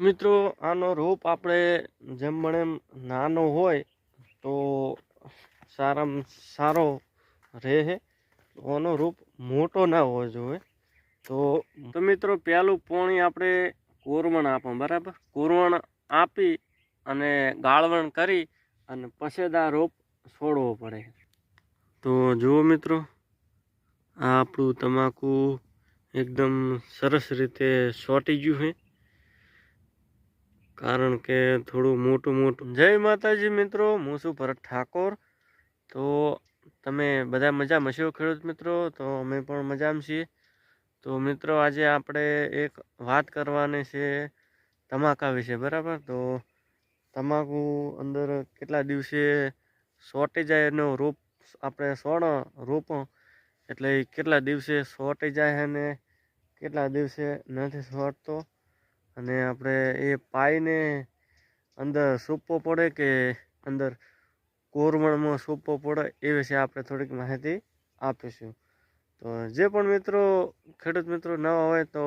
મિત્રો, આનો રોપ આપણે જેમ મને એમ નાનો હોય તો સારામાં સારો રહે. આનો રૂપ મોટો ના હોવો જોઈએ. તો તો મિત્રો, પહેલું પોણી આપણે કોરવણ આપો બરાબર? કોરવણ આપી અને ગાળવણ કરી અને પછી જ આ રોપ છોડવો પડે. તો જુઓ મિત્રો, આ આપણું તમાકુ એકદમ સરસ રીતે સોટી ગયું છે. કારણ કે થોડું મોટું મોટું. જય માતાજી મિત્રો, હું છું ભરત ઠાકોર. તો તમે બધા મજામાં છો ખેડૂત મિત્રો, તો અમે પણ મજામાં છીએ. તો મિત્રો, આજે આપણે એક વાત કરવાની છે તમાકા વિશે, બરાબર? તો તમાકુ અંદર કેટલા દિવસે સોટી જાય એનો રોપ, આપણે સોણ રોપો, એટલે કેટલા દિવસે સોટી જાય અને કેટલા દિવસે નથી સોટતો? અને આપણે એ પાઈને અંદર સૂપવો પડે કે અંદર કોરમણમાં સૂપવો પડે એ વિશે આપણે થોડીક માહિતી આપીશું. તો જે પણ મિત્રો, ખેડૂત મિત્રો નવા હોય તો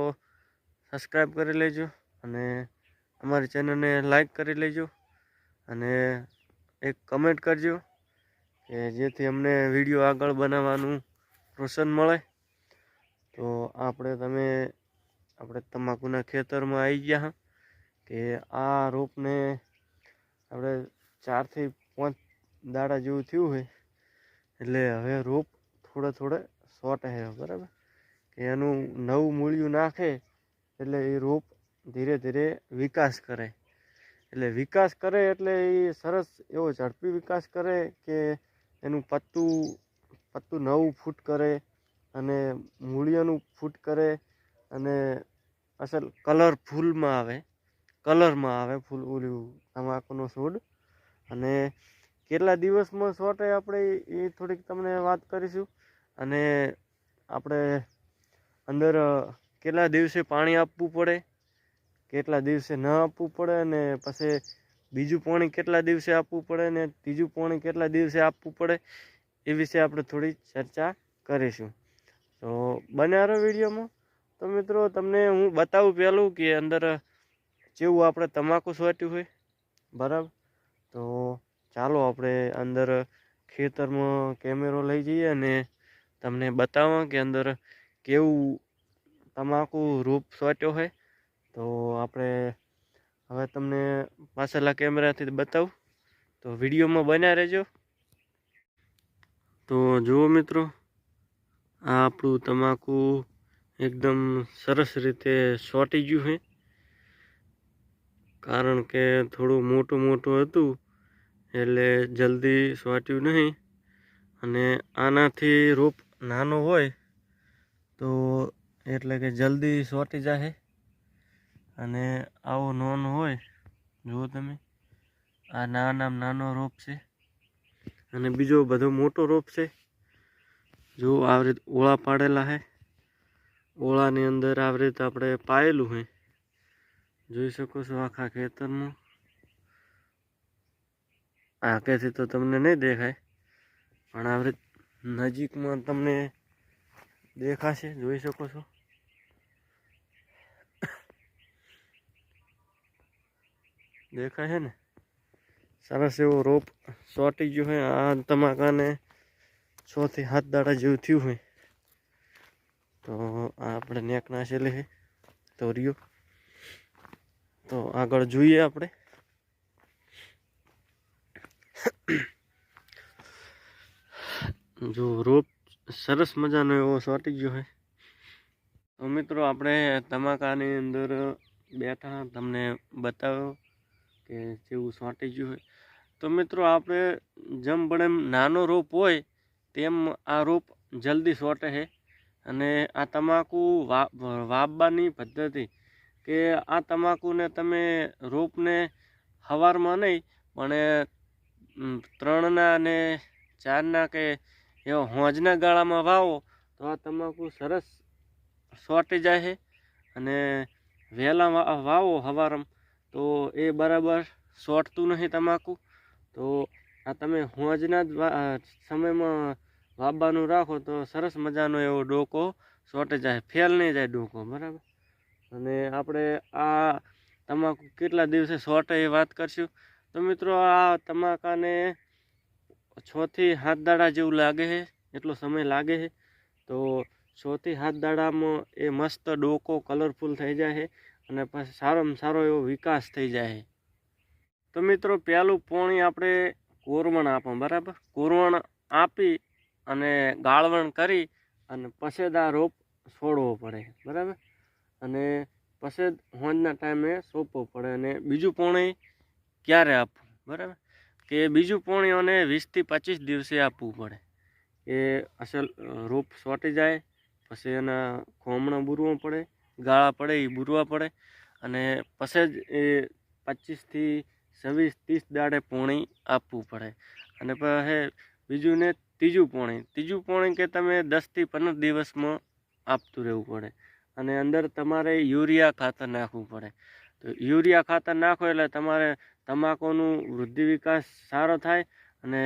સબસ્ક્રાઈબ કરી લેજો અને અમારી ચેનલને લાઈક કરી લેજો અને એક કમેન્ટ કરજો કે જેથી અમને વીડિયો આગળ બનાવવાનું પ્રોત્સાહન મળે. તો આપણે તમે આપણે તમાકુના ખેતરમાં આવી ગયા હા, કે આ રોપને આપણે ચારથી પાંચ દાડા જેવું થયું હોય, એટલે હવે રોપ થોડે થોડે શોર્ટ હે, બરાબર? કે એનું નવું મૂળિયું નાખે, એટલે એ રોપ ધીરે ધીરે વિકાસ કરે. એટલે વિકાસ કરે એટલે એ સરસ એવો ઝડપી વિકાસ કરે કે એનું પત્તું પત્તું નવું ફૂટ કરે અને મૂળિયાનું ફૂટ કરે અને અસલ કલરફુલમાં આવે, કલરમાં આવે ફૂલ ઓલું તમાકુનો છોડ. અને કેટલા દિવસમાં શોર્ટે આપણે એ થોડીક તમને વાત કરીશું. અને આપણે અંદર કેટલા દિવસે પાણી આપવું પડે, કેટલા દિવસે ન આપવું પડે અને પછી બીજું પાણી કેટલા દિવસે આપવું પડે ને ત્રીજું પાણી કેટલા દિવસે આપવું પડે એ વિશે આપણે થોડી ચર્ચા કરીશું. તો બન્યા રહો વિડીયોમાં. તો મિત્રો તમને હું બતાવું પહેલું કે અંદર જેવું આપણે તમાકુ સોટ્યું હોય, બરાબર? તો ચાલો આપણે અંદર ખેતરમાં કેમેરો લઈ જઈએ અને તમને બતાવવા કે અંદર કેવું તમાકુ રૂપ સોટ્યો હોય. તો આપણે હવે તમને પાછળના કેમેરાથી બતાવું. તો વિડીયોમાં બન્યા રહેજો. તો જુઓ મિત્રો, આ આપણું તમાકુ એકદમ સરસ રીતે સોટી ગયું છે કારણ કે થોડું મોટું મોટું હતું, એટલે જલ્દી સોટ્યું નહીં. અને આનાથી રોપ નાનો હોય, તો એટલે કે જલ્દી સોટી જાય અને આવો નોનો હોય, જુઓ તમે, આ નાના નાનો રોપ છે. અને બીજો બધો મોટો રોપ છે. જો આવી રીતે ઓળા પાડેલા છે ઓળાની અંદર આવી રીતે આપણે પાયેલું હોય જોઈ શકો છો આખા ખેતરમાં આંખેથી તો તમને નહીં દેખાય, પણ આવી રીત નજીકમાં તમને દેખાશે, જોઈ શકો છો. દેખાય છે ને? સરસ એવો રોપ સોટી ગયો હોય આ તમાકાને છ થી સાત દાડા જેવું થયું હોય તો આ આપણે નેક નાશેલી છે તોરિયો તો આગળ જોઈએ આપણે. જો રોપ સરસ મજાનો એવો સોટી ગયો હોય તો મિત્રો આપણે તમાકાની અંદર બેઠા તમને બતાવ્યો કે જેવું સોટી ગયું હોય તો મિત્રો આપણે જેમ પણ એમ નાનો રોપ હોય, તેમ આ રોપ જલ્દી સોટે છે અને આ તમાકુ વાવવાની પદ્ધતિ કે આ તમાકુને તમે રોપને હવારમાં નહીં, પણ ત્રણના અને ચારના કે એવા હોજના ગાળામાં વાવો, તો આ તમાકુ સરસ સોટી જાય છે અને વહેલા વાવો હવારમાં, તો એ બરાબર સોટતું નહીં તમાકુ. તો આ તમે હોજના જ સમયમાં વાવવાનું રાખો તો સરસ મજાનો એવો ડોકો સોટે જાય ફેલ નહીં જાય ડોકો, બરાબર? અને આપણે આ તમાકુ કેટલા દિવસે સોટે એ વાત કરશું? તો મિત્રો આ તમાકાને છથી હાથ દાડા જેવું લાગે છે, એટલો સમય લાગે છે. તો છથી હાથ દાડામાં એ મસ્ત ડોકો કલરફુલ થઈ જાય છે અને પછી સારામાં સારો એવો વિકાસ થઈ જાય છે. તો મિત્રો, પહેલું પોણી આપણે કોરવણ આપો, બરાબર? કોરવણ આપી અને ગાળવણ કરી અને પસેદા રોપ છોડવો પડે, બરાબર? અને પસેદ હોંજના ટાઈમે સોંપવો પડે અને બીજું પોણી ક્યારે આપવું, બરાબર? કે બીજું પોણી અને વીસથી પચીસ દિવસે આપવું પડે એ અસલ રોપ સોટી જાય, પછી એના ખોમણા બુરવો પડે, ગાળા પડે એ બૂરવા પડે, અને પછી જ એ પચીસથી છવ્વીસ ત્રીસ દાડે પોણી આપવું પડે. અને પછી બીજું ને ત્રીજું પોણી. ત્રીજું પોણી કે તમે દસથી પંદર દિવસમાં આપતું રહેવું પડે. અને અંદર તમારે યુરિયા ખાતર નાખવું પડે. તો યુરિયા ખાતર નાખો એટલે તમારે તમાકુનું વૃદ્ધિ વિકાસ સારો થાય અને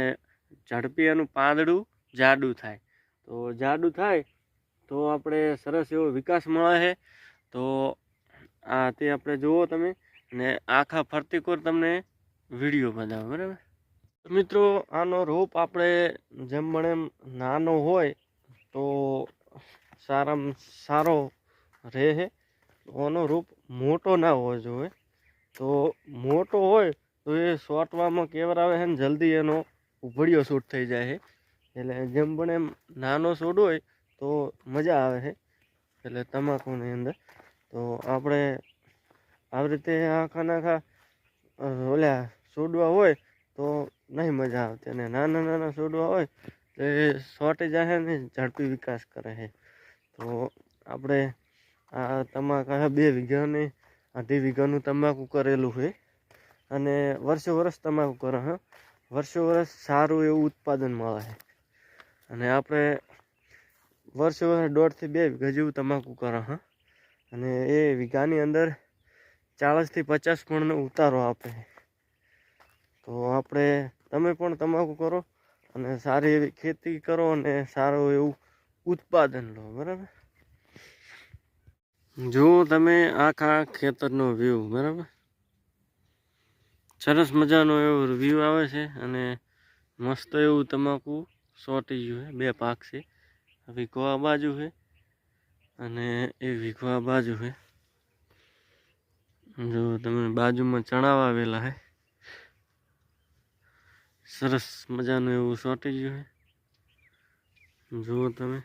ઝડપી એનું પાંદડું જાડું થાય. તો જાડું થાય તો આપણે સરસ એવો વિકાસ મળે છે. તો આ તે આપણે જુઓ તમે અને આખા ફરતી કોર તમને વીડિયો બતાવો બરાબર? મિત્રો, આનો રોપ આપણે જેમ મને એમ નાનો હોય, તો સારામાં સારો રહે આનો રૂપ મોટો ના હોવો જોઈએ. તો મોટો હોય, તો એ સોટવામાં કેવરાવે છે ને, જલ્દી એનો ઉભળિયો શૂટ થઈ જાય છે. એટલે જેમ પણ એમ નાનો શૂટ હોય, તો મજા આવે છે. એટલે તમાકુની અંદર. તો આપણે આવી રીતે આખા નાખા ઓલા છોડવા હોય, તો નહીં મજા આવતી. અને નાના નાના છોડવા હોય તો એ સોટી જાય ને ઝડપી વિકાસ કરે છે તો આપણે આ તમાકુ બે વીઘાની, અઢી વીઘાનું તમાકુ કરેલું છે અને વર્ષે વર્ષ તમાકુ કરે, હા. વર્ષે વર્ષ સારું એવું ઉત્પાદન મળે છે અને આપણે વર્ષે વર્ષ દોઢથી બે વીઘા જેવું તમાકુ કરે, હા. અને એ વીઘાની અંદર ચાળીસથી પચાસ પણનો ઉતારો આપે તો આપણે તમે પણ તમાકુ કરો અને સારી એવી ખેતી કરો અને સારું એવું ઉત્પાદન લો, બરાબર? જુઓ તમે આખા ખેતરનો વ્યૂ બરાબર? સરસ મજાનો એવો વ્યૂ આવે છે અને મસ્ત એવું તમાકુ સોટી ગયું છે, બે પાક છે. વીઘો બાજુ છે અને એ વીઘો બાજુ છે. જો તમે બાજુમાં ચણા વાવેલા છે. સરસ મજાનું એવું સોટી ગયું છે. જુઓ તમે.